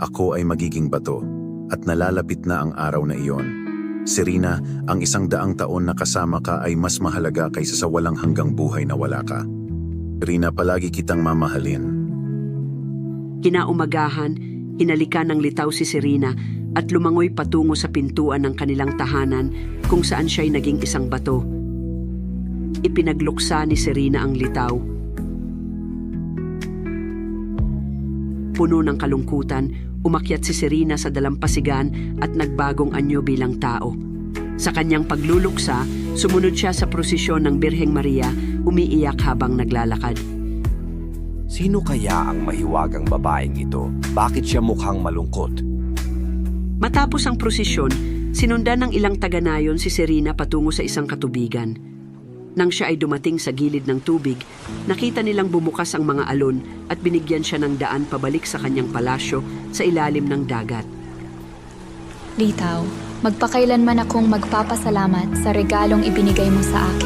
ako ay magiging bato at nalalapit na ang araw na iyon. Serena, ang isang daang taon na kasama ka ay mas mahalaga kaysa sa walang hanggang buhay na wala ka. Serena, palagi kitang mamahalin. Kinaumagahan, hinalikan ng litaw si Serena at lumangoy patungo sa pintuan ng kanilang tahanan kung saan siya'y naging isang bato. Ipinagluksa ni Serena ang litaw. Puno ng kalungkutan, umakyat si Serena sa dalampasigan at nagbagong anyo bilang tao. Sa kanyang pagluluksa, sumunod siya sa prosesyon ng Birheng Maria, umiiyak habang naglalakad. Sino kaya ang mahiwagang babaeng ito? Bakit siya mukhang malungkot? Matapos ang prosesyon, sinundan ng ilang taganayon si Serena patungo sa isang katubigan. Nang siya ay dumating sa gilid ng tubig, nakita nilang bumukas ang mga alon at binigyan siya ng daan pabalik sa kanyang palasyo sa ilalim ng dagat. Litaw, magpakailanman akong magpapasalamat sa regalong ibinigay mo sa akin.